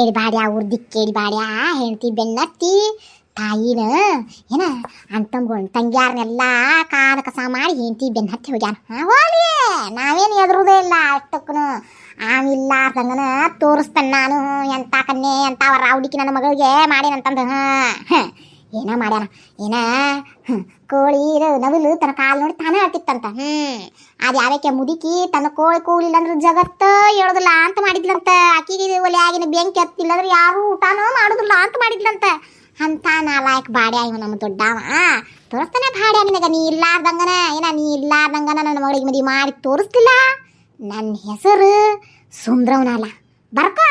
ಉರ್ದಿ ಅವ್ರ ದಿಕ್ಕೇಡಿ ಬಾಡ್ಯ ಹೆಂಡತಿ ಬೆನ್ನತ್ತಿ ತಾಯಿನ ಏನ ಅಂತಂದ್ಕೊಂಡು ತಂಗ್ಯಾರನ್ನೆಲ್ಲ ಕಾದ ಕಸ ಮಾಡಿ ಹೆಂಡತಿ ಬೆನ್ನ ಹೋಗ್ಯಾನ. ಹೋಗ್ಲಿ ನಾವೇನು ಎದುರುದೇ ಇಲ್ಲ ಅಷ್ಟಕ್ಕೂ ಆಮಿಲ್ಲ ತಂಗನ ತೋರಿಸ್ತಾನೆ ನಾನು ಎಂತ ಕನ್ಯೆ ಎಂತ ರಾವುಡಿಕಿ ನನ್ನ ಮಗಳಿಗೆ ಮಾಡಿನಂತಂದು. ಹ, ಏನ ಮಾಡ್ಯಾರ ಏನ? ಕೋಳಿ ಇದು ನವಿಲು ತನ್ನ ಕಾಲು ನೋಡಿ ತಾನೇ ಹೇಳ್ತಿತ್ತಂತ ಹ್ಮ್, ಅದ್ ಯಾವಕ್ಕೆ ಮುದುಕಿ ತನ್ನ ಕೋಳಿ ಕೂಲಿಲ್ಲ ಅಂದ್ರೆ ಜಗತ್ತ ಹೇಳೋದಿಲ್ಲ ಅಂತ ಮಾಡಿದ್ಲಂತ. ಆಕಿಗೆ ಒಲೆ ಆಗಿನ ಬೆಂಕಿ ಹತ್ತಿಲ್ಲ ಅಂದ್ರೆ ಯಾರು ಊಟನೂ ಮಾಡೋದಿಲ್ಲ ಅಂತ ಮಾಡಿದ್ಲಂತ. ಅಂತ ನಾಲಾಯಕ್ ಬಾಡ್ಯ ಇವ ನಮ್ಮ ದೊಡ್ಡವ. ತೋರಿಸ್ತಾನೆ ಬಾಡ್ಯ ನಿನಗ, ನೀ ಇಲ್ಲಾರ್ದಂಗನ. ಏನ, ನೀ ಇಲ್ಲಾರ್ದಂಗನ ನನ್ನ ಮಗಳಿಗೆ ಮದುವೆ ಮಾಡಿ ತೋರಿಸ್ತಿಲ್ಲ? ನನ್ನ ಹೆಸರು ಸುಂದ್ರವನಲ್ಲ. ಬರ್ಕೋ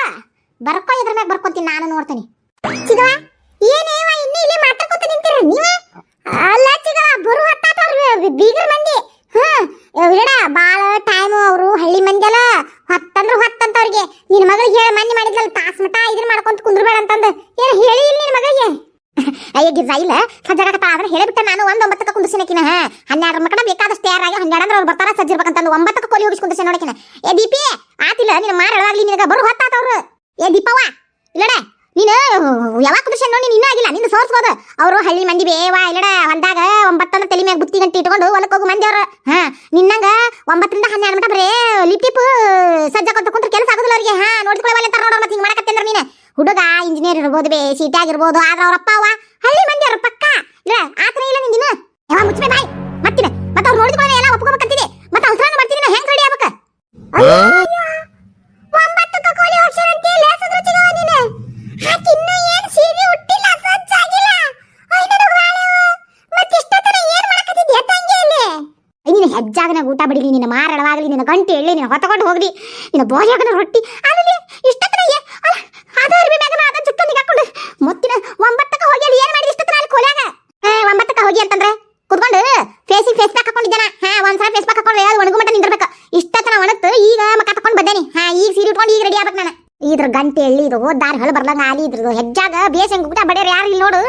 ಬರ್ಕೋ ಇದ್ರ ಮ್ಯಾಗ ಬರ್ಕೊಂತೀನಿ, ನಾನು ನೋಡ್ತೀನಿ. ಚಿಗವ ಇನ್ನೂ ಇಲ್ಲಿ ಮಾತಾಡ್ಕೊತ ನಿಂತೀರ ನೀವ? ಅಲ್ಲ ಚಿಗ ಬರು ಹತ್ತಾತವ್ರ ಬೀಗರ ಮಂದಿ. ಹ್ಮ್. ಇರಡ ಬಾಳ ಟೈಮ್ ಅವರು ಹಳ್ಳಿ ಮಂದಿ ಅಲ್ಲ. ಹೊತ್ತಂದ್ರ ಹೊತ್ತಂತ ಅವ್ರಿಗೆ ನಿನ್ನ ಮಗಳಿಗೆ ಹೇಳಿ ಮಂದಿ ಮಾಡಿದ್ಲಲ್ಲ, ತಾಸ್ ಮಟ ಇದನ್ನ ಮಾಡ್ಕೊಂತ ಕುಂದ್ರಬೇಡ ಅಂತಂದು. ಏನು ಹೇಳಿ ನಿನ್ನ ಮಗಳಿಗೆ ಅಯ್ಯ, ಗಿರ್ಜಾ, ಇಲ್ಲ. ಸಜ್ಜಾಗತ್ತ ಆದ್ರೆ ಹೇಳಿಬಿಟ್ಟೆ ನಾನು. ಒಂದು ಒಂಬತ್ತಕ್ಕೆ ಕುಂದಿಸಿನಕಿನ ಹನ್ನೆರಡು ಮಕ್ಕಳ ಬೇಕಾದಷ್ಟು ತಯಾರಾಗಿ ಹನ್ನೆರಡು ಅಂದ್ರೆ ಅವ್ರು ಬರ್ತಾರ, ಸಜ್ಜಿರ್ಬೇಕಂತಂದು. ಒಂಬತ್ತಕ್ಕೆ ಕೋಲಿ ಹೋಗಿಸಿ ಕುಂದಿಸಿ ನೋಡಕಿನ. ಏ, ದೀಪಿ, ಆತಿಲ್ಲ, ನಿನ್ನ ಮಾರಳವಾಗ್ಲಿ ನಿನಗ. ಬರು ಹೊತ್ತಾತವ್ರು. ಏ, ದೀಪವ್ವ, ಇಲ್ಲಡ. ನೀನು, ಯಾವಾಗ ಕುದಿಸ ನೋಡಿ, ನೀನು ಆಗಿಲ್ಲ, ನಿನ್ನ ಸೋರ್ಸ್ಬೋದು ಅವರು ಹಳ್ಳಿ ಮಂದಿ ಬೇವ ಇಲ್ಲಡ, ಹೊಲ್ದಾಗ ಒಂಬತ್ತಂದ್ರೆ ತಲೆ ಮ್ಯಾಗ ಬುತ್ತಿ ಗಂಟೆ ಇಟ್ಕೊಂಡು ಹೊಲಕ್ಕೆ ಹೋಗು ಮಂದಿ ಹಾ, ನಿನ್ನಂಗ ಒಂಬತ್ತರಿಂದ ಹನ್ನೆರಡು ಮಟ ಬರೇ ಲಿಪ್ಟಿಪ್ ಸಜ್ಜ ಕೊಟ್ಟು ಕುಂತ್ರೆ ಕೆಲಸ ಆಗೋದಿಲ್ಲ ಅವ್ರಿಗೆ. ಹಾ ನೋಡ್ಕೊಳ್ಳಿ ಅಂತಾರ ನೋಡೋಣ ಮತ್ತೆ ಹಿಂಗೆ ಅಂದ್ರೆ ನೀನು. ಹುಡುಗ ಇಂಜಿನಿಯರ್ ಇರ್ಬೋದು, ಬೇ ಸಿಟಿ ಆಗಿರ್ಬೋದು, ಆದ್ರೆ ಅವ್ರ ಅಪ್ಪ ಅವ ಹಳ್ಳಿ ಮಂದಿ ಬಿಡಿ ನಿನ್ನ ಮಾರಾಡವಾಗಲಿ ನಿನ್ನ ಗಂಟೆ ಎಳ್ಳಿ, ನಿನ್ನ ಹೊತ್ತಕೊಂಡು ಹೋಗ್ಲಿ. ನಿನ್ನ ಬೋಜಾಗನ ರೊಟ್ಟಿ ಅಲ್ಲಿ ಇಷ್ಟೊತ್ತನ ಅದ ಅರ್ಬಿ ಮ್ಯಾಗನ ಅದ ಜುಟ್ಟೊಂದಿಗೆ ಹಾಕೊಂಡು ಮುತ್ತಿನ ಒಂಬತ್ತಕ್ಕೆ ಹೋಗಿ ಅಲ್ಲಿ ಏನ್ ಮಾಡಿದ ಇಷ್ಟೊತ್ತನ ಅಲ್ಲಿ ಕೋಲ್ಯಾಗ ಏ, ಒಂಬತ್ತಕ್ಕೆ ಹೋಗಿ ಅಂತಂದ್ರೆ? ಕುತ್ಕೊಂಡು ಫೇಸಿಗೆ ಫೇಸ್ ಪ್ಯಾಕ್ ಹಾಕೊಂಡಿದ್ದಾನ. ಹಾ, ಒಂದ್ಸಲ ಫೇಸ್ ಪ್ಯಾಕ್ ಹಾಕೊಂಡು ಅದು ಒಣಗು ಮಟ್ಟ ನಿಂದಿರ್ಬೇಕು. ಇಷ್ಟೊತ್ತನ ಒಣಗ್ತು, ಈಗ ಮಕ್ಕ ತಕೊಂಡು ಬಂದೇನಿ. ಹಾ, ಈಗ ಸೀರೆ ಉಟ್ಕೊಂಡು ಈಗ ರೆಡಿ ಆಗ್ಬೇಕು ನಾನು. ಇದ್ರ ಗಂಟೆ ಎಳ್ಳಿ ಇದು ದಾರಿ ಹೊಳ ಬರ್ಲಂಗ ಆಲಿ ಇದ್ರದ್ದು ಹೆಜ್ಜಾಗ ಬೇಸ್ ಹೆಂಗ್ ಊಟ ಬಡಿಯೋರು ಯಾರು ಇಲ್ಲಿ ನೋಡು.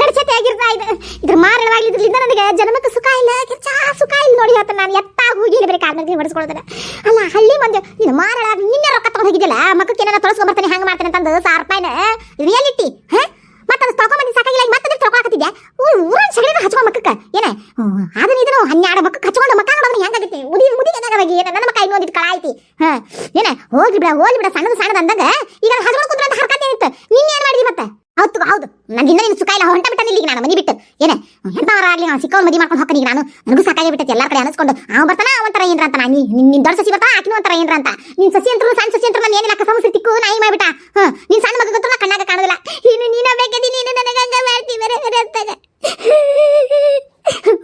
ನಡ್ಸತೆ ಆಗಿರ್ತಾ ಇದೆ. ಇದ್ರ ಮಾರಳವಾಗ್ಲಿ ಇದ್ರಲಿಂದ ನನಗೆ ಜನ್ಮಕ್ಕೆ ಸುಖ ಇಲ್ಲ. ಕೆಚ್ಚ ಸುಖ ಇಲ್ಲ ನೋಡಿ ಹೇಳ್ತಾನೆ ನಾನು. ಎತ್ತಾಗ ಹೋಗಿ ಇಲ್ಲಿ ಬರೀ ಬಡಿಸ್ಕೊಳ್ತಾನೆ ಅಲ್ಲ, ಹಳ್ಳಿ ಮಂದಿ, ನೀನು ಮಾರಳ ನಿನ್ನೆ ರೊಕ್ಕ ತಗೊಂಡು ಹೋಗಿದ್ದಿಲ್ಲ ಮಕ್ಕಕ್ಕೆ ಏನಾರ ತೊಳಸ್ಕೊಂಡ್ ಬರ್ತಾನೆ, ಹಂಗೆ ಮಾಡ್ತಾನೆ ಅಂತಂದು, ಸಾವಿರ ರೂಪಾಯಿನ ರಿಯಾಲಿಟಿ ಹಾ? ಮತ್ತೆ ಅದು ಬಂದಿ ಸಾಕಾಗಿಲ್ಲ, ಈಗ ಮತ್ತೆ ತೊಗೊಳಕತ್ತಿದ್ಯಾ ಊರನ್ ಸಗಡಿನ ಹಚ್ಕೊಂಡ್ ಮಕ್ಕಕ್ಕ, ಏನ? ಅದನ್ನ ಇದನ್ನು ಹನ್ನೆರಡು ಮಕ್ಕಕ್ಕೆ ಹಚ್ಕೊಂಡು ಮಕ್ಕ ನೋಡೋದು ಹೆಂಗಾಗತ್ತೆ? ಮುದಿ ಮುದಿ ಏನಾಗವಾಗಿ ಏನ ನನ್ನ ಮಕ್ಕ ಇನ್ನೊಂದಿದ್ ಕಳ ಐತಿ ಹಾ, ಏನ? ಹೋಗ್ಲಿ ಬಿಡ ಹೋಗ್ಲಿ ಬಿಡ, ಸಣ್ಣದು ಸಣ್ಣದು ಅಂದಾಗ, ಈಗ ಹಚ್ಕೊಂಡು ಕುಂತ್ರ ಅಂತ ಹರ್ಕತ್ತೆ ನಿನ್ನ ಏನ್ ಮಾಡಿದಿ ಮತ್ತೆ? ಹೌದು ಹೌದು. ನಂಗಿನ್ನ ನಿನ್ ಸುಖ ಇಲ್ಲ, ಹೊಂಟ ಬಿಟ್ಟ ಇಲ್ಲಿಗೆ ನಾನು, ಮನಿ ಬಿಟ್ಟು. ಏನೇ ಎಂತವರ ಆಗ್ಲಿ ನಾನು ಸಿಕ್ಕವ್ರು ಮದಿ ಮಾಡ್ಕೊಂಡು ಹೋಗ್ತೀನಿ ನಾನು. ನನಗೂ ಸಾಕಾಗಿ ಬಿಟ್ಟೈತಿ ಎಲ್ಲಾರ ಕಡೆ ಅನಿಸ್ಕೊಂಡು. ಅವ ಬರ್ತಾನ ಅವಂತರ ಏನ್ರ ಅಂತ. ನಾನು ನಿನ್ ದೊಡ್ಡ ಸಸಿ ಬರ್ತಾನ ಆಕಿನೂ ಒಂಥರ ಏನ್ರ ಅಂತ. ನಿನ್ ಸಸಿ ಅಂತ ಸಣ್ಣ ಸಸಿ ಅಂತ ನಾನು ಏನಿಲ್ಲ ಕಸ ಮುಸಿ ತಿಕ್ಕು, ನಾಯಿ ಮಾಡ್ಬಿಟ್ಟ ಹಾ ನಿನ್ ಸಣ್ಣ ಮಗ ಗೊತ್ತಲ್ಲ, ಕಣ್ಣಾಗ ಕಾಣೋದಿಲ್ಲ. ಇನ್ನು ನೀನ ಬೇಕದಿ ನೀನು ನನಗೆ ಹಂಗ ಮಾಡ್ತಿ ಬೇರೆ ಬೇರೆ ಅಂತಾಗ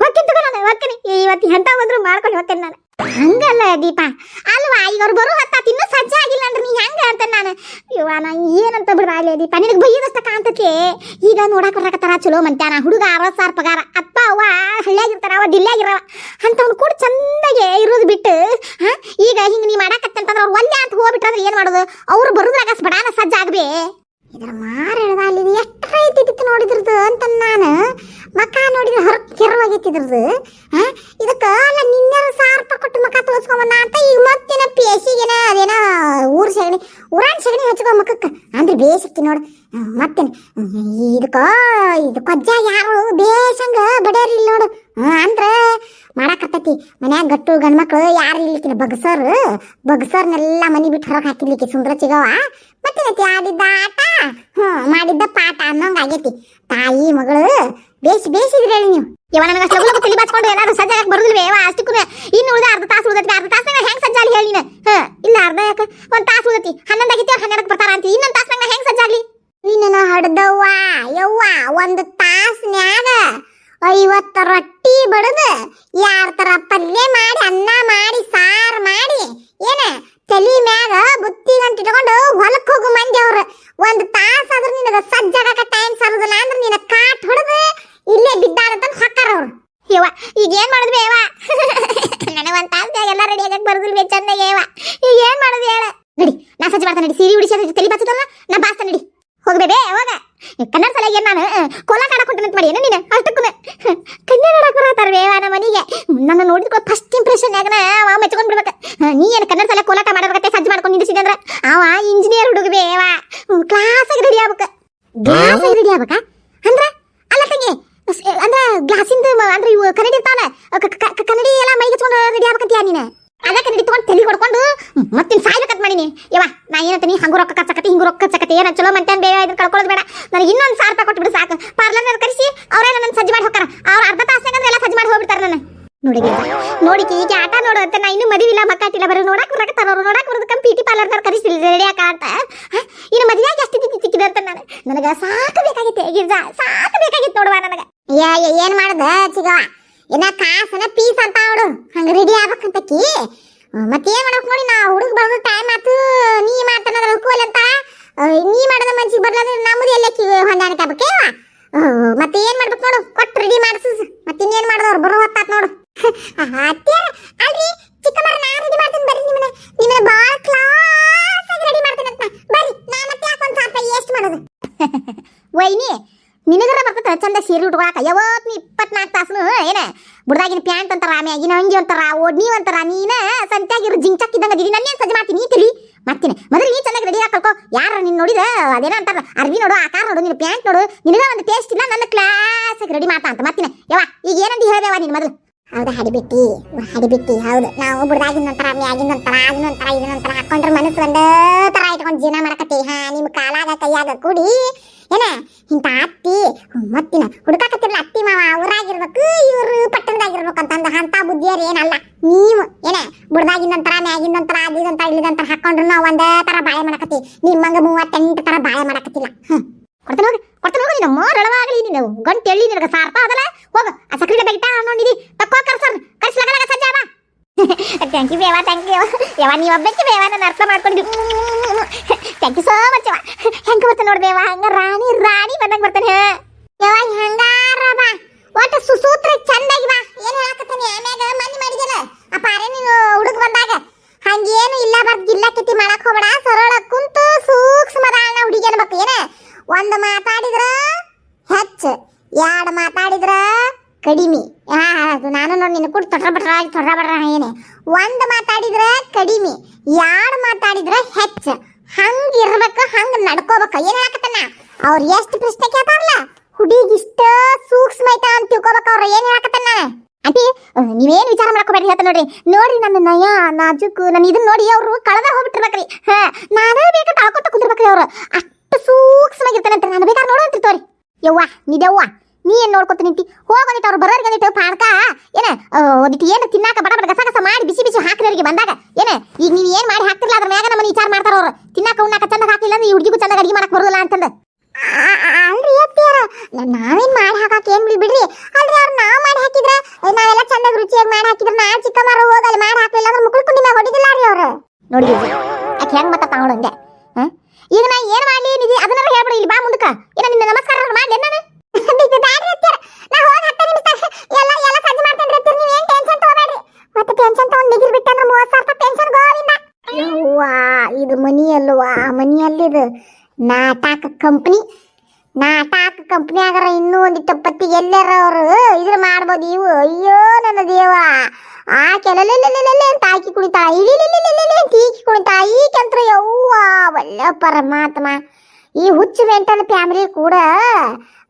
ಹೊಕ್ಕಿನ ತಗೋ ನಾನು ಹೊಕ್ಕಿನಿ ಇವತ್ತು ಎಂತ ಬಂದ್ರು ಮಾಡ್ಕೊಂಡು ಹೋಗ್ತೇನೆ ನಾನು. ಹಂಗಲ್ಲ ದೀಪಾ. ಅಲ್ವಾ, ಈಗ ಅವ್ರು ಬರೋ ಹತ್ತ ತಿನ್ನೋ ಸಜ್ಜ ಆಗಿಲ್ಲ ಅಂದ್ರೆ ನೀ ಹೆಂಗ ಅಂತ ನಾನು ಇವ ಏನಂತ ಬಿಡ್ಬಾರ್ಲೆ ದೀಪ ನಿನಗೆ ಬೈಯದಷ್ಟ ಈಗ ನೋಡಕ್ ಬರಕತ್ತಾರ, ಚಲೋ ಮಂತ್ಯಾನ, ಹುಡುಗ ಅರವತ್ತು ಸಾವಿರ ಪಗಾರ, ಅಪ್ಪ ಅವ್ವ ಹಳ್ಳಿಯಾಗಿರ್ತಾರ, ಅವ ದಿಲ್ಲಾಗಿರವ ಅಂತವ್ನು ಕೂಡ ಚಂದಾಗೆ ಇರೋದು ಬಿಟ್ಟು, ಹಾ? ಈಗ ಹಿಂಗ ನೀ ಮಾಡಕತ್ತಂತಂದ್ರೆ ಅವ್ರು ಒಲ್ಲೆ ಅಂತ ಹೋಗ್ಬಿಟ್ರಂದ್ರೆ ಏನ್ ಮಾಡೋದು? ಅವ್ರು ಬರುದ್ರಾಗ ಬಡಾನ ಸಜ್ಜ ಆಗ್ಬೇ. ಇದರ ಹೇಳ್ದ ಅಲ್ಲಿ ಎಷ್ಟು ಐತಿತ್ತು ನೋಡಿದ್ರದು ಅಂತ ನಾನು. ಮಕ್ಕ ನೋಡಿದ್ರೆ ಹೊರ ಕೆರವಾಗಿತ್ತಿದ್ರದ್ದು ಹಾ? ಇದಕ್ಕೆ ಅಲ್ಲ ನಿನ್ನೆ ಹಚ್ಕೊ ಮುಖಕ್ಕ. ಅಂದ್ರೆ ಬೇಸಿಕ್ತಿ ನೋಡು. ಮತ್ತೆ ಇದಕ್ಕೋ, ಇದು ಕೊಜ್ಜ ಯಾರು? ಬೇಸಂಗ ಇಲ್ಲಿ ನೋಡು. ಅಂದ್ರೆ ಮಾಡಾಕತ್ತೈತಿ. ಮನ್ಯಾಗ ಗಟ್ಟು ಗಂಡ್ಮಕ್ಳು ಯಾರು ಇಲ್ಲಿಕಿನ ಬಗ್ಸರ್. ಬಗ್ಸರ್ನೆಲ್ಲ ಮನಿ ಬಿಟ್ಟು ಹೊರಗೆ ಹಾಕಿರ್ಲಿಕ್ಕೆ ಸುಂದರ ಚಿಗವ ಮತ್ತೆ ಆಡಿದ್ದ ಆಟ? ಹ್ಮ್, ಮಾಡಿದ್ದ ಪಾಠ ಅನ್ನೋಂಗ ಆಗೈತಿ. ತಾಯಿ ಮಗಳು ಬೇಸಿ ಬೇಸಿದ್ರಿ ಹೇಳಿ ನೀವು. ಇವ ನನಗೆ ಅಷ್ಟು ಲಗು ತಲೆ ಬಾಚ್ಕೊಂಡು ಏನಾದ್ರು ಸಜ್ಜಾಗಕ್ಕೆ ಬರುದಿಲ್ವೇ? ಯಾವ ಅಷ್ಟಕ್ಕೂ ಇನ್ನು ಉಳಿದ ಅರ್ಧ ತಾಸು ಉಳಿದೈತಿ ಅರ್ಧ ತಾಸ್ನಾಗ ಹೆಂಗ್ ಸಜ್ಜಾಲಿ ಹೇಳಿ ನೀನು? ಹ, ಇಲ್ಲ ಅರ್ಧ ಯಾಕೆ? ಒಂದ್ ತಾಸು ಉಳಿದೈತಿ. ಹನ್ನೊಂದು ಆಗೈತಿ ಅವ್ರು ಬರ್ತಾರ ಅಂತ ಇನ್ನೊಂದು ತಾಸ್ನಾಗ ಹೆಂಗ್ ಸಜ್ಜಾಗ್ಲಿ? ನಿನ್ನ ಹಡ್ದವ್ವ, ಯವ್ವ, ಒಂದು ತಾಸ್ನ್ಯಾಗ ಐವತ್ತು ರೊಟ್ಟಿ ಬಡದು, ಯಾರ ತರ ಪಲ್ಯ ಮಾಡಿ, ಅನ್ನ ಮಾಡಿ, ಸಾರು ಮಾಡಿ, ಏನ? ತಲಿ ಮ್ಯಾಗ ಬುತ್ತಿ ಗಂಟು ಇಟ್ಕೊಂಡು ಹೊಲಕ್ ಹೋಗು ಮಂದಿ ಅವ್ರು. ಒಂದ್ ತಾಸ ಆದ್ರೂ ನಿನಗ ಸಜ್ಜಾಗಕ ಟೈಮ್ ಸಾಲದಿಲ್ಲ ಅಂದ್ರೆ ನಿನ್ನ ಕಾಟ್ ಹೊಡೆದು ಇಲ್ಲೇ ಬಿದ್ದಾರಂತ ಹಾಕಾರ ಅವ್ರು. ಯವ್ವ, ಈಗ ಏನ್ ಮಾಡಿದ್ವಿ ಯವ್ವ? ನನಗೆ ಒಂದ್ ತಾಸ್ದಾಗ ಎಲ್ಲ ರೆಡಿ ಆಗಕ್ ಬರುದಿಲ್ವೇ ಚಂದಾಗ ಯವ್ವ? ಈಗ ಏನ್ ಮಾಡೋದು ಹೇಳ. ನಡಿ, ನಾ ಸಜ್ಜ ಮಾಡ್ತಾನೆ ನಡಿ. ಸೀರೆ ಉಡಿಸಿ ತಲಿ ಬಾಚದಲ್ಲ ನಾ ಬಾಸ್ತ ನಡಿ. ಹೋಗ್ಬೇಬೇ ಯಾವಾಗ ಕನ್ನಡ ಸಲ ಏನ್ ನಾನು ಕೋಲಾಟ ಆಡಕ್ ಹೊಂಟೆ ಮಾಡಿ ಏನ ನೀನು ಅಷ್ಟಕ್ಕೂ ಕನ್ನಡ ಆಡಕ್ ಬರತ್ತಾರ ಬರ್ತಾರ ಬೇವ ನಮ್ಮ ಮನೆಗೆ ನನ್ನ ನೋಡಿದ ಫಸ್ಟ್ ಇಂಪ್ರೆಷನ್ ಯಾಕನ ಅವ ಮೆಚ್ಕೊಂಡ್ ಬಿಡ್ಬೇಕ ನೀ ಏನು ಕನ್ನಡ ಸಲ ಕೋಲಾಟ ಮಾಡಬೇಕತ್ತೆ ಸಜ್ಜು ಮಾಡ್ಕೊಂಡು ನಿಂದಿಸಿದೆ ಅಂದ್ರ ಅವ ಇಂಜಿನಿಯರ್ ಹುಡುಗ ಬೇವ ಕ್ಲಾಸಾಗಿ ರೆಡಿ ಆಗ್ಬೇಕ ಗ್ಲಾಸಾಗಿ ರೆಡಿ ಆಗ್ಬೇಕ ಅಂದ್ರ ಅಲ್ಲ ತಂಗಿ ಸ್- ಅಂದ್ರ ಗ್ಲಾಸಿಂದ ಅಂದ್ರೆ ಇವು ಕನ್ನಡಿ ಇರ್ತಾವಲ್ಲ ಕ- ಕ- ಕ- ಕನ್ನಡಿ ಎಲ್ಲ ಮೈಗೆ ಹಚ್ಕೊಂಡು ರೆಡಿ ಆಗ್ಬೇಕಂತೀಯ ನೀನು ಅದ ಕನ್ನಡಿ ತಗೊಂಡು ತಲೆ ಹೊಡ್ಕೊಂಡು ಮತ್ತಿನ್ ಸಾಯ್ಬೇಕಂತ ಮಾಡೀನಿ. ಯವ ನಾ ಏನಂತೀನಿ ಹಂಗು ರೊಕ್ಕ ಕಚ್ಚಕತಿ ಹಿಂಗು ರೊಕ್ಕ ಕಚ್ಚಕತಿ ಏನ ಚಲೋ ಮಂಟ್ಯಾನ್ ಬೇಗ ಇದನ್ನ ಕಳ್ಕೊಳ್ಳೋದು ಬೇಡ. ನನಗೆ ಇನ್ನೊಂದು ಸಾವಿರ ರೂಪಾಯಿ ಕೊಟ್ಟು ಬಿಡು ಸಾಕು. ಪಾರ್ಲರ್ ಕರೆಸಿ, ಅವರೇ ನನ್ನ ಸಜ್ಜು ಮಾಡಿ ಹೋಗ್ತಾರ. ಅವ್ರು ಅರ್ಧ ತಾಸಿನಾಗ ಎಲ್ಲ ಸಜ್ಜು ಮಾಡಿ ಹೋಗ್ಬಿಡ್ತಾರ ನನ್ನ ನೋಡಿ ನೋಡಿ ಈಗ ಆಟ ನೋಡು ಅಂತ ನಾ ಇನ್ನೂ ಮದುವಿಲ್ಲ ಮಕ್ಕಾಟಿಲ್ಲ ಬರೋ ನೋಡಕ್ಕೆ ಬರಕ್ಕೆ ತರೋರು ನೋಡಕ್ಕೆ ಬರೋದಕ್ಕೆ ಪಿ ಟಿ ಪಾರ್ಲರ್ನವ್ರು ಕರೆಸಿ ರೆಡಿ ಆಕ ಅಂತ? ಇನ್ನು ಮದುವೆಯಾಗಿ ಎಷ್ಟು ತಿಕ್ಕಿ ತಿಕ್ಕಿದ ಅಂತ ನಾನು. ನನಗೆ ಸಾಕು ಬೇಕಾಗಿತ್ತು, ಗಿರ್ಜಾ, ಸಾಕು ಬೇಕಾಗಿತ್ತು ನೋಡುವ ನನಗೆ. ಏನು ಏನ್ ಮಾಡ್ದ ಚಿಗವ ಇನ್ನ ಕಾಸನ ಪೀಸ್ ಅಂತ ಅವಳು ಹಂಗ ರೆಡಿ ಆಗ್ಬೇಕಂತಕಿ ಮತ್ತೇನ್ ಮಾಡಕ್ ನೋಡಿ ನಾ ಹುಡುಗ ಬರೋದು ಟೈಮ್ ಆತು, ನೀ ಮಾಡ್ತಾನ ಕೂಲ್ ಅಂತ. ನೀ ಮಾಡೋದ ಮನ್ಸಿಗೆ ಬರ್ಲಾದ್ರೆ ನಮ್ಮದು ಎಲ್ಲಕ್ಕಿ ಹೊಂದಾಣಿಕೆ ಆಗ್ಬೇಕೇವ ಮತ್ತೆ ಏನ್ ಮಾಡ್ಬೇಕು ನೋಡು ಕೊಟ್ಟು ರೆಡಿ ಮಾಡಿಸು. ಮತ್ತೆ ಇನ್ನೇನ್ ಮಾಡಿದವ್ರು, ಬರೋ ಹೊತ್ತಾತ್ ನೋಡು. ಅತ್ಯಾರ ಅಲ್ರಿ ಚಿಕ್ಕಮ್ಮರ ನಾ ರೆಡಿ ಮಾಡ್ತೀನಿ ಬರ್ರಿ ನಿಮ್ಮನ್ನ. ನಿಮ್ಮನ್ನ ಬಾಳ ಕ್ಲಾಸ್ ರೆಡಿ ಮಾಡ್ತೀನಿ ಅಂತ. ಬರ್ರಿ, ನಾ ಮತ್ತೆ ಯಾಕೆ ಒಂದ್ ಸಾವಿರ ರೂಪಾಯಿ ಎಷ್ಟು ಮಾಡೋದು? ವೈನಿ ನಿನಗರ ಬರ್ತದ ಚಂದ ಸೀರೆ ಉಟ್ಕೊಳಕ? ನೀ ಇಪ್ಪತ್ನಾಲ್ಕು ತಾಸನು, ಏನ? ಬುಡದಾಗಿನ ಪ್ಯಾಂಟ್ ಅಂತಾರ ಮ್ಯಾಗಿನ ಅಂಗಿ ಅಂತಾರ ಓಡ್ನಿ ಅಂತಾರ, ನೀನ ಸಂತ್ಯಾಗಿರು ಜಿಂಚಕ್ ಇದ್ದಂಗ ಅದೀನಿ ನನ್ನೇನ್ ಸಜ್ಜು ಮಾಡ್ತೀನಿ, ನೀ ತಿಳಿ ಮಾಡ್ತೀನಿ ಮೊದಲು ನೀ ಚೆನ್ನಾಗಿ ರೆಡಿ ಹಾಕೋ ಯಾರ ನೀನ್ ನೋಡಿದ, ಅದೇನ ಅಂತಾರ ಅರ್ವಿ ನೋಡು ಆಕಾರ ನೋಡು, ನಿನ್ನ ಪ್ಯಾಂಟ್ ನೋಡು, ನಿನಗ ಒಂದು ಟೇಸ್ಟ್ ಇಲ್ಲ, ನನ್ನ ಕ್ಲಾಸ್ ರೆಡಿ ಮಾಡ್ತಾ ಅಂತ. ಮಾಡ್ತೀನಿ ಯವ ಈಗ ಏನಂತ ಹೇಳ್ದೇವ ನಿನ್ನ ಮೊದಲು? ಹೌದಾ, ಹಡಿಬಿಟ್ಟಿ ಹಡಿಬಿಟ್ಟಿ, ಹೌದು. ನಾವು ಬುಡದಾಗಿನ ನಂತರ ಮ್ಯಾಗಿನ ನಂತರ, ಆಗಿನ ಹಾಕೊಂಡ್ರೆ ಮನಸ್ಸು ಒಂದೇ ತರ ಇಟ್ಕೊಂಡು ಜೀವನ ಮಾಡಕತ್ತಿ ಹಾ ನಿಮ್ಮ ಕಾಲಾಗ ಕೈಯಾಗ ಕೂಡಿ ಏನ ಇಂತ ಅತ್ತಿ, ಮತ್ತಿನ ಹುಡುಕಾಕತ್ತಿರಲ್ಲ ಅತ್ತಿ ಮಾವ, ಊರಾಗಿರ್ಬೇಕು, ಇವ್ರು ಪಟ್ಟಣದಾಗಿರ್ಬೇಕು ಅಂತಂದ ಅಂತ ಬುದ್ಧಿಯರು ಏನಲ್ಲ. ನೀವು, ಏನ ಬುಡ್ದಾಗಿಂದಂತರ ಮ್ಯಾಗಿಂದಂತರ ಅದಿದಂತ ಇಲ್ಲಿದಂತ ಹಾಕೊಂಡ್ರು ನಾವು ಒಂದೇ ತರ ಬಾಳೆ ಮಾಡಕತ್ತಿ ನಿಮ್ಮಂಗ ಮೂವತ್ತೆಂಟು ತರ ಬಾಳೆ ಮಾಡಕತ್ತಿಲ್ಲ. ಕೊಡ್ತಾನೆ ಹೋಗಿ ಕೊಡ್ತಾನೆ ಹೋಗಿ ನೀನು, ಮೋರಳವಾಗಲಿ ನೀನು. ಗಂಟೆ ಎಳ್ಳಿ ನಿನಗೆ ಸಾರ್ಪ ಅದಲ್ಲ. ಹೋಗ, ಆ ಸಕ್ರೆ ಡಬ್ಬೆ ಇಟ್ಟ ನೋಡಿದಿ ತಕ್ಕೋ ಕರ್ಸರ್ ಕರ್ಸ್ಲಗಲಾಗ ಸಜ್ಜಾವ ಥ್ಯಾಂಕ್ ಯು ಬೇವಾ ಥ್ಯಾಂಕ್ ಯು ಯಾವ ನೀವು ಒಬ್ಬಕ್ಕೆ ಬೇವಾ, ನಾನು ಅರ್ಥ ಮಾಡ್ಕೊಂಡು ಥ್ಯಾಂಕ್ ಯು ಸೋ ಮಚ್ ಹೆಂಗ ಬರ್ತಾನೆ ನೋಡಿ ಬೇವಾ ಹಂಗ ರಾಣಿ ರಾಣಿ ಬಂದಂಗ ಬರ್ತಾನೆ. ಯಾವ ಹಂಗಾರ ಬಾ. ಒಟ್ಟ ಸುಸೂತ್ರ ಚಂದಾಗಿ ಬಾ. ಏನು ಹೇಳಾಕತ್ತೀನಿ? ಆಮ್ಯಾಗ ಮಂದಿ ಮಾಡಿದಲ್ಲ ಅಪ್ಪ ಪಾರೆ ನೀನು ಹುಡುಗ ಬಂದಾಗ. ಹಂಗೇನು ಇಲ್ಲ ಬರ್ದು ಇಲ್ಲ ಕಿತಿ ಮಾಡಕ್ ಹೋಗ್ಬೇಡ. ಸರಳ ಕುಂತು ಸೂಕ್ಷ್ಮದ ಅಣ್ಣ ಹುಡುಗಿ ಅನ್ಬೇಕು ಏನ? ಒಂದು ಮಾತಾಡಿದ್ರ ಹೆಚ್ಚ, ಎರಡು ಮಾತಾಡಿದ್ರ ಕಡಿಮೆ ಹಾ ಅದು ನಾನು ನೋಡಿ ನಿನ್ನ ಕೂಡ ತೊಟ್ರ ಬಟ್ರ ತೊಟ್ರ ಬಟ್ರ ಏನೇ ಒಂದು ಮಾತಾಡಿದ್ರ ಕಡಿಮೆ ಎರಡು ಮಾತಾಡಿದ್ರ ಹೆಚ್ಚ ಹಂಗ ಇರ್ಬೇಕು ಹಂಗ ನಡ್ಕೋಬೇಕು. ಏನ್ ಹೇಳಕತ್ತಾನ? ಅವ್ರ ಎಷ್ಟು ಪ್ರಶ್ನೆ ಕೇಳ್ತಾರಲ್ಲ ಹುಡುಗಿ ಇಷ್ಟ ಸೂಕ್ಷ್ಮ ಐತಾ ಅಂತ ತಿಳ್ಕೊಬೇಕ ಅವ್ರ. ಏನ್ ಹೇಳಕತ್ತಾನ? ಆಂಟಿ ನೀವೇನ್ ವಿಚಾರ ಮಾಡ್ಕೋಬೇಡ್ರಿ ಹೇಳ್ತ ನೋಡ್ರಿ. ನೋಡ್ರಿ ನನ್ನ ನಯ, ನಾಜುಕು, ನಾನು ಇದನ್ನ ನೋಡಿ ಅವ್ರು ಕಳೆದ ಹೋಗ್ಬಿಟ್ಟಿರ್ಬೇಕ್ರಿ. ಹಾ, ನಾನೇ ಬೇಕಂತ ಆಳ್ಕೊತ ಕುಂದಿರ್ಬೇಕ್ರಿ ಅವ್ರು. ಅಷ್ಟು ಸೂಕ್ಷ್ಮಾಗಿರ್ತಾನಂತ ನಾನು ಬೇಕಾದ್ರೆ ನೋಡೋ ಅಂತಿರ್ತವ್ರಿ ಯವ್ವ ನಿದವ್ವ ನೀ ಏನ್ ನೋಡ್ಕೊತ ನಿಂತಿ? ಹೋಗೋದಿಟ್ಟು ಅವ್ರು ಬರೋರಿಗೆ ಒಂದಿಟ್ಟು ಪಾಡ್ಕ? ಏನ ಒಂದಿಟ್ಟು ಏನು ತಿನ್ನಾಕ ಬಡ ಬಡ ಗಸಗಸ ಗಸ ಮಾಡಿ ಬಿಸಿ ಬಿಸಿ ಹಾಕಿದವರಿಗೆ ಬಂದಾಗ ಏನ ಈಗ ನೀವು ಏನ್ ಮಾಡಿ ಹಾಕ್ತಿರ್ಲ ಅದ್ರ ಮ್ಯಾಗ ನಮ್ಮನ್ನ ವಿಚಾರ ಮಾಡ್ತಾರ ಅವ್ರು. ತಿನ್ನಾಕ ಉಣ್ಣಾಕ ಚಂದ ಹಾಕಿಲ್ಲ ಅಂದ್ರೆ ಈ ಹುಡುಗಿಗೂ ಚಂದ ಅಡಿಗೆ ಮಾಡಕ್ ಬರೋದಿಲ್ಲ ಅಂತಂದು. ಅಲ್ರಿ ಅತ್ತಿಯಾರ. ನಾವೇನ್ ಮಾಡಿ ಹಾಕಾಕ ಏನ್ ಬಿಡಿ ಬಿಡ್ರಿ? ಅಲ್ರಿ ಅವ್ರು ನಾವ್ ಮಾಡಿ ಹಾಕಿದ್ರ ನಾವೆಲ್ಲ ಚಂದ ರುಚಿಯಾಗಿ ಮಾಡಿ ಹಾಕಿದ್ರ ನಾ ಚಿಕ್ಕಮ್ಮರ ಹೋಗಲ್ಲ ಮಾಡಿ ಹಾಕ್ಲಿಲ್ಲ ಅಂದ್ರೆ ಮುಕ್ಕಳು ಕುಂಡಿ ಮ್ಯಾಗ ಹೊಡಿದಿಲ್ಲ ರೀ ಅವ್ರು. ನೋಡಿ ಆಕೆ ಹೆಂಗ್ ಮತ್ತ ತಾವಳು ಹಂಗೆ? ಈಗ ನಾ ಏನ್ ಮಾಡ್ಲಿ ನಿಧಿ? ಅದನ್ನ ಹೇಳ್ಬಿಡಿ ಇಲ್ಲಿ ಬಾ ಮುಂದಕ್ಕ. ಏನ ನಿನ್ನ ನಮಸ್ಕಾರ ಮಾಡ್ಲಿ ನಾನು ನಾ ಹೋಗಿ ಹತ್ತ ನಿಮಿಷ ಎಲ್ಲ ಎಲ್ಲ ಸಜ್ಜು ಮಾಡ್ತೇನೆ ರೀ ನೀವು ಏನ್ ಟೆನ್ಷನ್ ತಗೋಬೇಡ್ರಿ ಮತ್ತೆ ಟೆನ್ಷನ್ ತಗೊಂಡ್ ನಿಗಿರ್ ಬಿಟ್ಟಂದ್ರೆ ಮೂವತ್ತು ಸಾವಿರ ರೂಪಾಯಿ ಟೆನ್ಷನ್ ಗೋವಿಂದ ಯವ್ವಾ ಇದು ಮನಿ ಅಲ್ವಾ? ಮನಿ ಅಲ್ಲಿದು ನಾಟಕ ಕಂಪ್ನಿ ನಾಟಕ ಕಂಪ್ನಿ ಆಗರ ಇನ್ನೂ ಒಂದು ಪತ್ತಿ ಎಲ್ಲಾರ ಅವರು ಇದ್ರ ಮಾಡ್ಬೋದು ಇವು. ಅಯ್ಯೋ ನನ್ನ ದೇವ. ಆ ಕೆಲಲೆಲ್ಲೆಲ್ಲೆಲ್ಲೆ ಅಂತ ಹಾಕಿ ಕುಣಿತಾ ಇಳಿಲಿಲ್ಲೆಲ್ಲೆಲ್ಲೆ ಅಂತ ಈಕಿ ಈ ಈಕೆಂತ್ರ ಯವ್ವ ಒಳ್ಳೆ ಪರಮಾತ್ಮ. ಈ ಹುಚ್ಚು ಮೆಂಟಲ್ ಫ್ಯಾಮಿಲಿ ಕೂಡ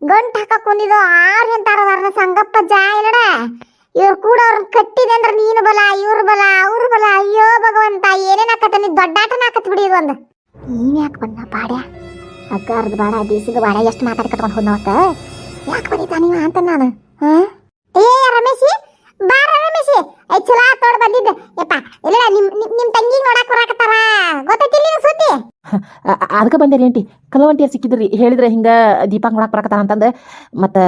ಗಂಟು ಹಾಕಕ್ಕೆ ಕುಂದಿದ್ದು ಆರು ಅಂತಾರ ಸಂಗಪ್ಪ ಜಾಯಲಡ ಇವ್ರು ಕೂಡ ಅವ್ರನ್ನ ಕಟ್ಟಿದೆ ಅಂದ್ರೆ ನೀನು ಬಲ, ಇವ್ರ ಬಲ, ಅವ್ರು ಬಲ. ಅಯ್ಯೋ ಭಗವಂತ, ಏನೇನ ಆಕತ್ತ ನೀ ದೊಡ್ಡಾಟನ ಆಕತ್ ಬಿಡಿ ಇದೊಂದು ನೀನ್ ಯಾಕೆ ಬಂದ ಬಾಡ್ಯ ಅಗ್ಗಾರ್ದ ಬಾಡ ಬೀಸಿದ ಬಾಡ, ಎಷ್ಟು ಮಾತಾಡಿ ಹೋದ ಹೋದ್ನವತ್ತ ಯಾಕೆ ಬಂದಿದ್ದ ನೀವ ಅಂತ ನಾನು? ಏ, ರಮೇಶಿ, ಬಾ ರಮೇಶಿ. ಐ ಚಲೋ ತೋಡ್ ಬಂದಿದ್ದೆ. ಯಪ್ಪ ಇಲ್ಲ ನಿಮ್, ನಿಮ್- ನಿಮ್ ತಂಗಿ ನೋಡಕ್ ಬರಾಕತ್ತಾರ. ಅದಕ್ಕೆ ಬಂದೇರಿ ಆಂಟಿ. ಕಲವಂಟಿಯರ್ ಸಿಕ್ಕಿದ್ರಿ. ಹೇಳಿದ್ರೆ ಹಿಂಗೆ ದೀಪಾಂಗ್ ನೋಡಕ್ಕೆ ಬರಕತ್ತಾನ ಅಂತಂದು. ಮತ್ತು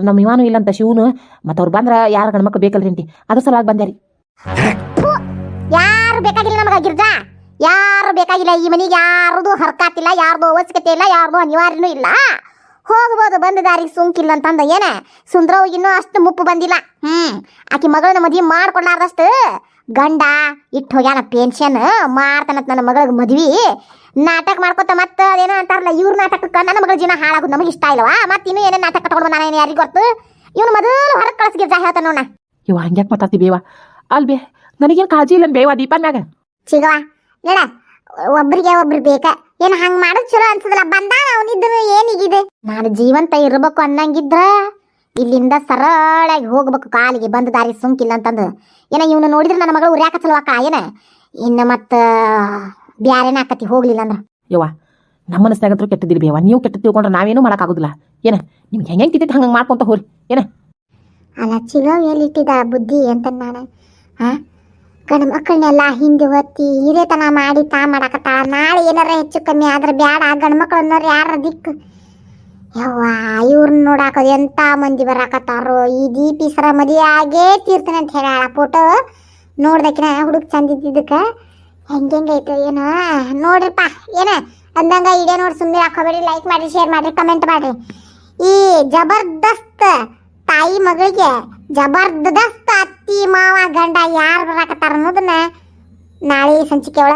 ನಮ್ಮ ಇವಾನು ಇಲ್ಲಂತ ಶಿವನು. ಮತ್ತು ಅವ್ರು ಬಂದ್ರೆ ಯಾರು ಗಂಡ್ಮಕ್ಳು ಬೇಕಲ್ರಿ ಆಂಟಿ. ಅದ್ರ ಸಲುವಾಗಿ ಬಂದ್ಯಾರಿ ಯಾರು ಬೇಕಾಗಿಲ್ಲ ನಮಗೆ ಗಿರ್ಜಾ. ಯಾರು ಬೇಕಾಗಿಲ್ಲ ಈ ಮನೆಗೆ ಯಾರದು ಹರ್ಕಾತಿಲ್ಲ, ಯಾರ್ದು ಅವಶ್ಯಕತೆ ಇಲ್ಲ, ಯಾರ್ದು ಅನಿವಾರ್ಯನೂ ಇಲ್ಲ. ಹೋಗ್ಬೋದು ಬಂದ ದಾರಿಗೆ ಸುಂಕಿಲ್ಲ ಅಂತಂದ ಏನ? ಸುಂದ್ರವ್ ಇನ್ನೂ ಅಷ್ಟು ಮುಪ್ಪು ಬಂದಿಲ್ಲ. ಹ್ಮ್. ಆಕೆ ಮಗಳನ್ನ ಮದುವೆ ಮಾಡ್ಕೊಡ್ಲಾರ್ದಷ್ಟು ಗಂಡ ಇಟ್ಟು ಹೋಗ್ಯಾನ ಪೆನ್ಷನ್ ಮಾಡ್ತಾನತ್ ನನ್ನ ಮಗಳಿಗೆ ಮದ್ವಿ. ನಾಟಕ ಮಾಡ್ಕೊತ ಮತ್ತೆ ಅದೇನೋ ಅಂತಾರಲ್ಲ ಇವ್ರ ನಾಟಕಕ್ಕೆ ನನ್ನ ಮಗಳ ಜೀವನ ಹಾಳಾಗೋದು ನಮಗೆ ಇಷ್ಟ ಇಲ್ಲವಾ? ಮತ್ತೆ ಇನ್ನೂ ಏನೇನು ನಾಟಕ ತಗೊಂಡು ನಾನು ಯಾರಿಗೆ ಗೊತ್ತು? ಇವನು ಮೊದಲು ಹೊರಗೆ ಕಳಿಸ್ಗಿರ್ಜ ಹೇಳ್ತಾನ ನೋಣ ಇವ ಹಂಗ್ಯಾಕೆ ಮಾತಾಡ್ತಿ ಬೇವ? ಅಲ್ ಬೇ ನನಗೇನು ಕಾಳಜಿ ಇಲ್ಲ ಬೇವ ದೀಪನ್ ಮ್ಯಾಗ ಸಿಗವಾ ನೋಡ ಒಬ್ರಿಗೆ ಒಬ್ರು ಬೇಕ. ಏನು ಹಂಗ್ ಮಾಡೋದು ಚಲೋ ಅನ್ಸದಲ್ಲ ಬಂದಾಗ ಅವನಿದ್ರು ಏನಿಗಿದೆ ನಾನು ಜೀವಂತ ಇರಬೇಕು ಅನ್ನಂಗಿದ್ರ ಇಲ್ಲಿಂದ ಸರಳಾಗಿ ಹೋಗ್ಬೇಕು ಕಾಲಿಗೆ ಬಂದ ದಾರಿ ಸುಂಕಿಲ್ಲ ಅಂತಂದು. ಏನ ಇವನು ನೋಡಿದ್ರೆ ನನ್ನ ಮಗಳು ಉರ್ಯಾಕ ಚಲೋವಾಕ ಏನ? ಇನ್ನು ಮತ್ತೆ ಬ್ಯಾರೇನ ಆಕತಿ ಹೋಗ್ಲಿಲ್ಲ ಅಂದ್ರ. ಯವ್ವ ನಮ್ಮ ಸ್ನೇಹಿತರು ಕೆಟ್ಟದಿಲ್ಲ ಬೇವ. ನೀವು ಕೆಟ್ಟ ತಿಳ್ಕೊಂಡ್ರೆ ನಾವೇನು ಮಾಡೋಕ್ಕಾಗೋದಿಲ್ಲ. ಏನ ನಿಮ್ಗೆ ಹೆಂಗೆ ತಿಂತೈತೆ ಹಂಗೆ ಮಾಡ್ಕೊಂತ ಹೋರಿ. ಅಲ್ಲ ಚಿಗೋ ಎಲ್ಲಿಟ್ಟಿದ ಬುದ್ಧಿ ಅಂತ ನಾನು ಹಾ ಗಂಡು ಮಕ್ಕಳನ್ನೆಲ್ಲ ಹಿಂದೆ ಒತ್ತಿ ಹಿರೇತನ ಮಾಡಿ ತಾ ಮಾಡಾಕತ್ತಾಳ. ನಾಳೆ ಏನಾರ ಹೆಚ್ಚು ಕಮ್ಮಿ ಆದ್ರೆ ಬ್ಯಾಡ. ಗಂಡು ಮಕ್ಳು ಅನ್ನೋರು ಯಾರ ದಿಕ್ಕು? ಯವ್ವ ಇವ್ರನ್ನ ನೋಡಾಕ ಎಂತ ಮಂದಿ ಬರಾಕತ್ತಾರೋ? ಈ ದೀಪಿ ಸರ ಮದುವೆ ಆಗೇ ತೀರ್ತಾನೆ ಅಂತ ಹೇಳ ಫೋಟೋ ನೋಡ್ದಕಿನ ಹುಡುಗ ಚಂದ ಇದ್ದಿದ್ದಕ್ಕೆ ಹೆಂಗೆಂಗೈತೆ ಏನೋ? ನೋಡ್ರಿಪ್ಪ, ಏನ? ಅಂದಂಗ ಇಡೇ ನೋಡಿ ಸುಮ್ಮನೆ ಹಾಕೋಬೇಡಿ ಲೈಕ್ ಮಾಡಿ ಶೇರ್ ಮಾಡ್ರಿ ಕಮೆಂಟ್ ಮಾಡ್ರಿ. ಈ ಜಬರ್ದಸ್ತ್ ತಾಯಿ ಮಗಳಿಗೆ ಜಬರ್ದಸ್ತ್ ಅತ್ತಿ ಮಾವ ಗಂಡ ಯಾರು ಬರಾಕತ್ತಾರ ಅನ್ನೋದನ್ನ ನಾಳೆ ಸಂಚಿಕೆ ಒಳಗೆ